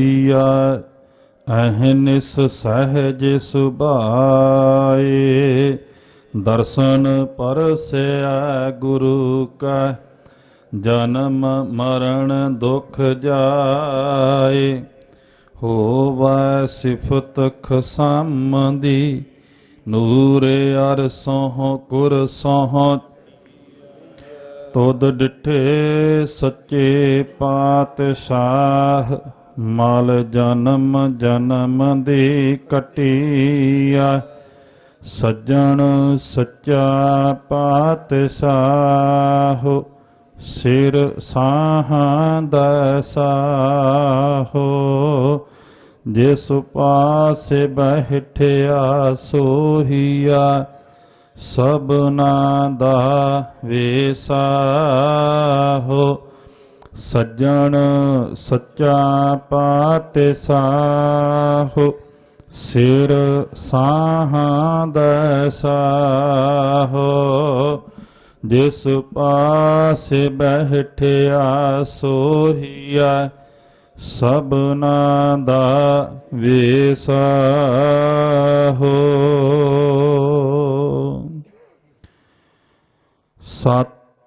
ਕੀਆ ਅਹਨਿਸ ਸਹਜ ਸੁਭਾਏ, ਦਰਸ਼ਨ ਪਰਸੈ ਗੁਰੂ ਕਾ, ਜਨਮ ਮਰਨ ਦੁਖ ਜਾਏ। ਹੋਵੈ ਸਿਫਤ ਖਸਮਦੀ, ਨੂਰੇ ਅਰਸੋਂ ਕੁਰਸੋਂ ਤੋਦ ਡਿਠੇ ਸੱਚੇ ਪਾਤਸ਼ਾਹ ਮਲ ਜਨਮ ਜਨਮ ਦੀ ਕਟਿਆ, ਸੱਜਣ ਸੱਚਾ ਪਾਤਸ਼ਾਹ, ਸਿਰ ਸਾਹਾਂ ਦਾ ਸਾਹੋ। ਜਿਸ ਪਾਸੇ ਬਹਿਠਿਆ ਸੋਹੀਆ, ਸਭਨਾ ਦਾ ਵੇਸਾਹੋ ਸੱਜਣ ਸੱਚਾ ਪਾਤਸ਼ਾਹ ਸਿਰ ਸਾਹਾਂ ਦਾ ਸਾਹੋ। ਜਿਸ ਪਾਸੇ ਬਹਿਠਿਆ ਸੋਹੀਆ ਸਭਨਾ ਦਾ ਵੇਸਾਹੋ।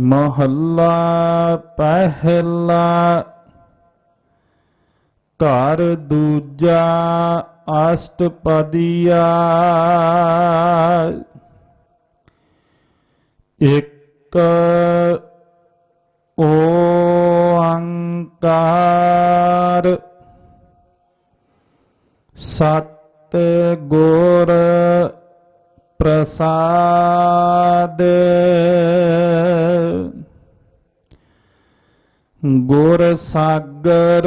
ਮਹੱਲਾ ਪਹਿਲਾ ਘਰ ਦੂਜਾ ਅਸ਼ਟਪਦੀਆ। ਇੱਕ ਓੰਕਾਰ ਸਤ ਗੁਰ ਪ੍ਰਸਾਦ। ਗੁਰ ਸਾਗਰ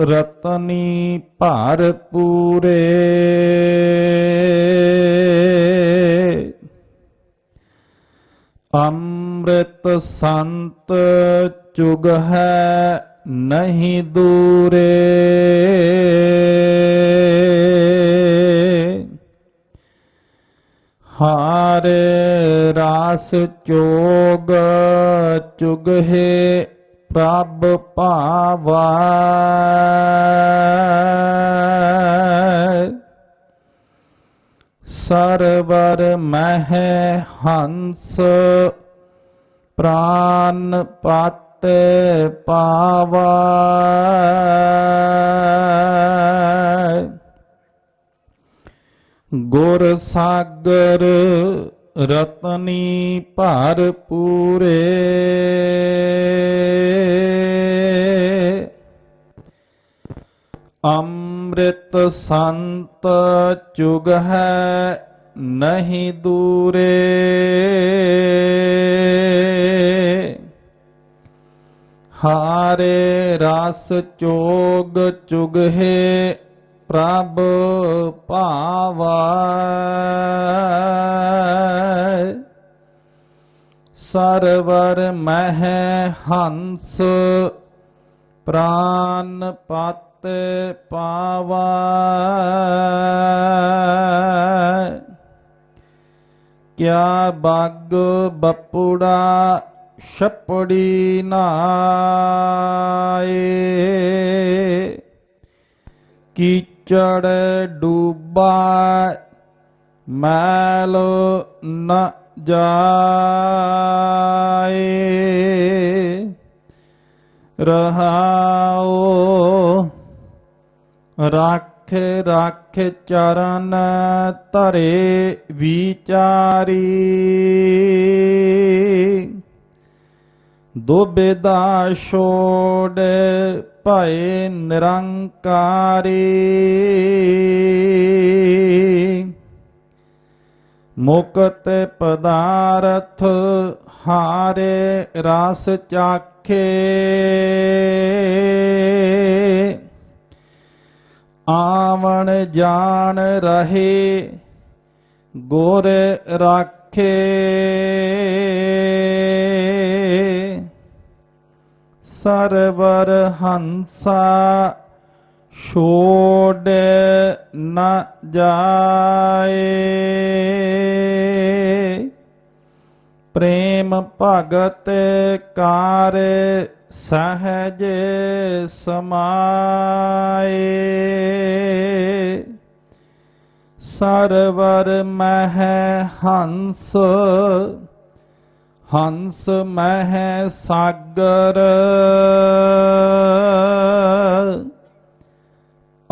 ਰਤਨੀ ਭਰ ਪੂਰੇ। ਅੰਮ੍ਰਿਤ ਸੰਤ ਚੁਗ ਹੈ ਨਹੀਂ ਦੂਰੇ। ਹਾਰੇ ਰਾਸ ਚੋਗ ਚੁਗਹਿ ਪ੍ਰਭ ਭਾਵਾ। ਸਰਵਰ ਮਹਿ ਹੰਸ ਪ੍ਰਾਨ ਪਤ ਪਾਵਾ। ਗੁਰ ਸਾਗਰ ਰਤਨੀ ਭਰ ਪੂਰੇ। ਅੰਮ੍ਰਿਤ ਸੰਤ ਚੁਗ ਹੈ ਨਹੀਂ ਦੂਰੇ। ਹਾਰੇ ਰਸ ਚੋਗ ਚੁਗਹਿ ਪ੍ਰਭ ਭਾਵਾ। ਸਰਵਰ ਮਹਿ ਹੰਸ ਪ੍ਰਾਨ ਪਤ ਪਾਵਾ। ਕਿਆ ਬਾਗ ਬਪੁੜਾ ਛਪੜੀ ਨਾਏ। ਕੀਚੜ ਡੂਬਾ ਮੈਲ ਨ ਜਾਏ ਰਹਾਓ ਰੱਖ ਰੱਖ ਚਰਨ ਧਰੇ ਵਿਚਾਰੀ ਦੁਬਿਦਾ ਛੋੜ ਭਏ ਨਿਰੰਕਾਰੀ। ਮੁਕਤ ਪਦਾਰਥ ਹਾਰੇ ਰਸ ਚਾਖੇ। ਆਵਣ ਜਾਣ ਰਹੇ ਗੁਰ ਰਾਖੇ। ਸਰਵਰ ਹੰਸਾ ਛੋੜ ਨ ਜਾਏ। ਪ੍ਰੇਮ ਭਗਤ ਕਾਰ ਸਹਜ ਸਮਾਏ। ਸਰਵਰ ਮਹਿ ਹੰਸ ਹੰਸ ਮਹਿ ਸਾਗਰ।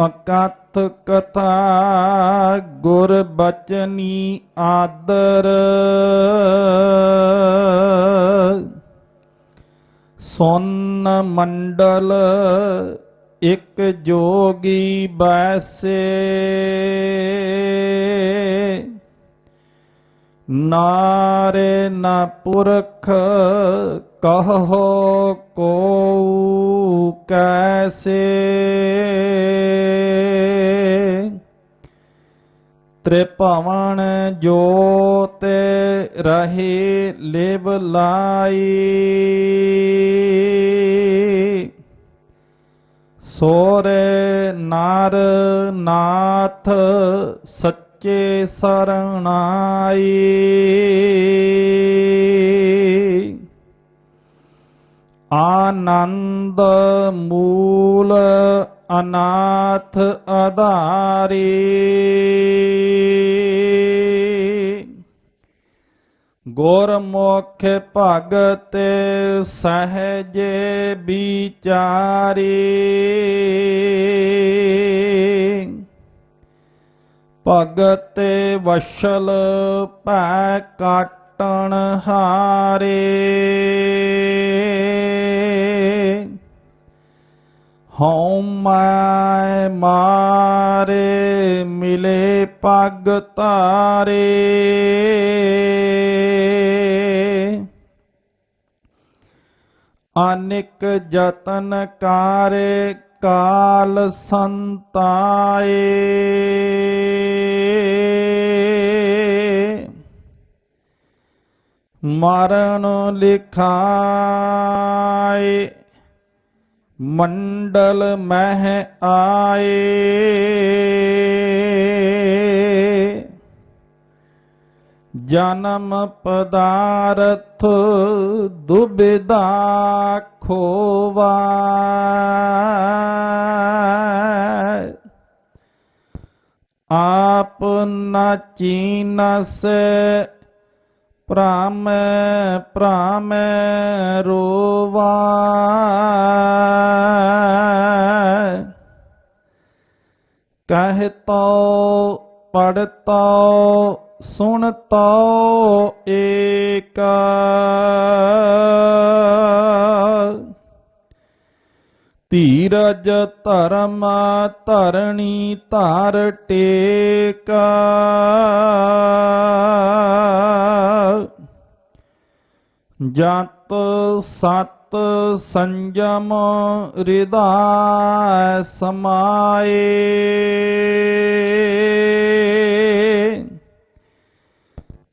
ਅਕਥ ਕਥਾ ਗੁਰ ਬਚਨੀ ਆਦਰ। ਸੁਨ ਮੰਡਲ ਇਕ ਜੋਗੀ ਬੈਸੇ। ਨਾਰੇ ਨ ਪੁਰਖ ਕਹੋ ਕੋ ਕੈਸੇ ਤ੍ਰਿਭਵਨ ਜੋਤ ਰਹੇ ਲਿਵ ਲਾਈ ਸੋਰੇ ਨਾਰ ਨਾਥ ਸੱਚੇ ਸਰਣਾਈ ਆਨੰਦ ਮੂਲ ਅਨਾਥ ਆਧਾਰੀ ਗੁਰਮੁਖ ਭਗਤ ਸਹਜ ਵਿਚਾਰੀ। ਭਗਤ ਵਸ਼ਲ ਭੈ ਕਾਟਣ ਹਾਰੇ। ਹਉ ਮੈਂ ਮਾਰੇ ਮਿਲੇ ਪਗ ਤਾਰੇ। ਅਨਿਕ ਜਤਨ ਕਾਰੇ ਕਾਲ ਸੰਤਾਏ। ਮਰਨ ਲਿਖਾਏ। ਮੰਡਲ ਮਹਿ ਆਏ। ਜਨਮ ਪਦਾਰਥ ਦੁਬਿਦਾ ਖੋਵਾ ਆਪ ਨ ਚੀਨਸ ਪ੍ਰਾਮ ਪ੍ਰਾਮ ਰੋਵਾ ਕਹਿਤੋ ਪੜਤੋ ਸੁਣਤੋ ਏਕ। ਧੀਰਜ ਧਰਮ ਧਰਣੀ ਧਾਰ ਟੇਕ। ਜਤ ਸਤ ਸੰਜਮ ਹਿਰਦਾ ਸਮਾਏ।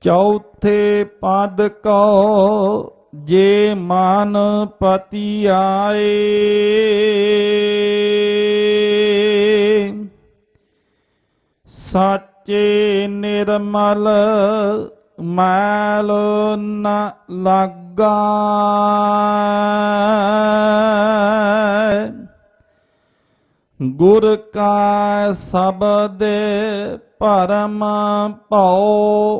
ਚੌਥੇ ਪਦ ਕੋ ਜੇ ਮਨ ਪਤੀ ਆਏ ਸਾਚੇ ਨਿਰਮਲ ਮੈਲ ਨ ਲਾਗਾ। ਗੁਰ ਕਾ ਸ਼ਬਦ ਪਰਮ ਭਉ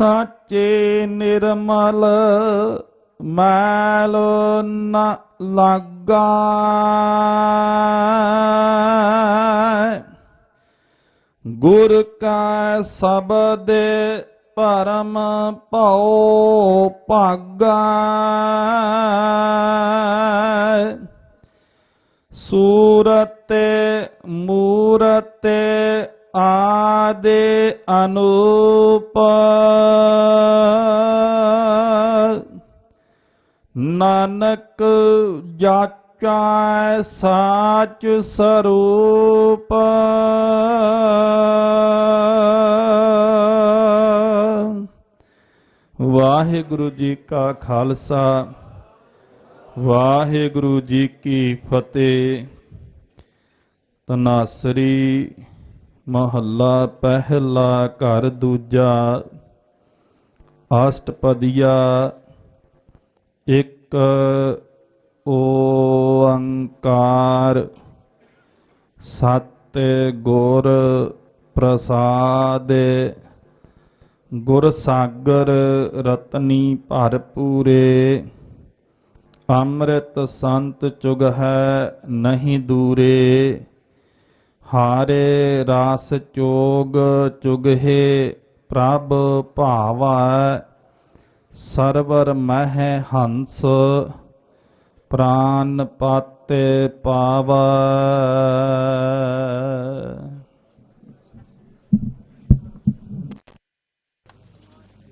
ਸਾਚੇ ਨਿਰਮਲ ਮੈਲ ਨ ਲਾਗਾ। ਗੁਰ ਕਾ ਸਬਦ ਪਰਮ ਭਉ ਭਾਗਾ। ਸੂਰਤ ਮੂਰਤ ਆਦੇ ਅਨੂਪ ਨਾਨਕ ਜਾਚੈ ਸਾਚ ਸਰੂਪ ਵਾਹਿਗੁਰੂ ਜੀ ਕਾ ਖਾਲਸਾ, ਵਾਹਿਗੁਰੂ ਜੀ ਕੀ ਫਤਿਹ। ਤਨਾਸਰੀ ਮਹੱਲਾ ਪਹਿਲਾ ਘਰ ਦੂਜਾ ਅਸ਼ਟਪਦੀਆ ਇੱਕ ਓੰਕਾਰ ਸਤ ਗੁਰ ਪ੍ਰਸਾਦ ਗੁਰ ਸਾਗਰ ਰਤਨੀ ਭਰਪੂਰੇ ਅੰਮ੍ਰਿਤ ਸੰਤ ਚੁਗ ਹੈ ਨਹੀਂ ਦੂਰੇ ਹਾਰੇ ਰਾਸ ਚੋਗ ਚੁਗਹਿ ਪ੍ਰਭ ਭਾਵਾ ਸਰਵਰ ਮਹਿ ਹੰਸ ਪ੍ਰਾਨ ਪਾਤੇ ਪਾਵੈ।